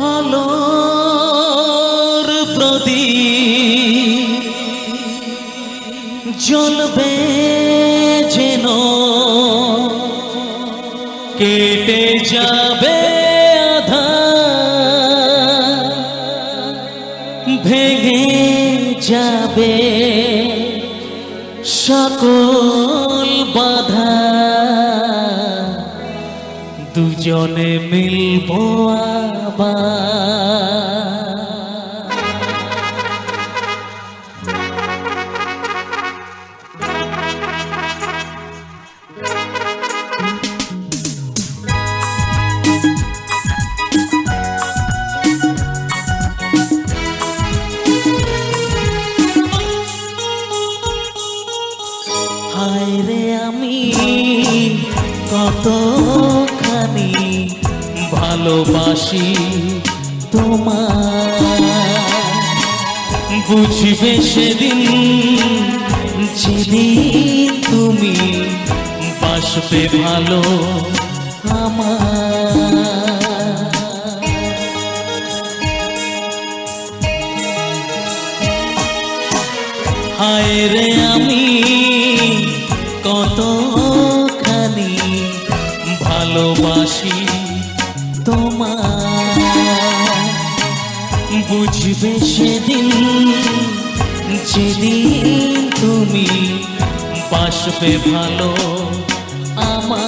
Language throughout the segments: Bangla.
আলোর প্রদীপ জ্বলবে যেন। কেটে যাবে আধার ভেঙে যাবে সকল বাধা। দুজনে মিলব আবার। ভালোবাসি তোমার বুঝবে সেদিন যেদিন তুমি বাসবে ভালো আমার হায় রে যেদিন তুমি বাসবে ভালো আমার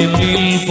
দুজনে মিলব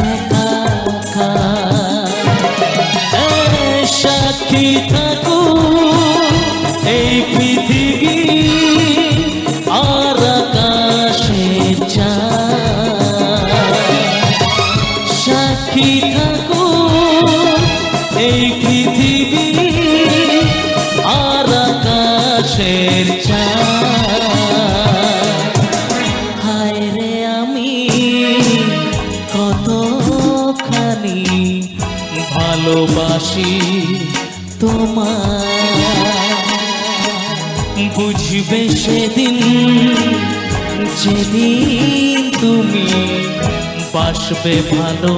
একাকার এ সাক্ষী থাকো এই পৃথিবী আর আকাশের চাঁদ সাক্ষী থাকো এই পৃথিবী আর আকাশের চাঁদ বুঝবে সেদিন যেদিন তুমি বাসবে ভালো।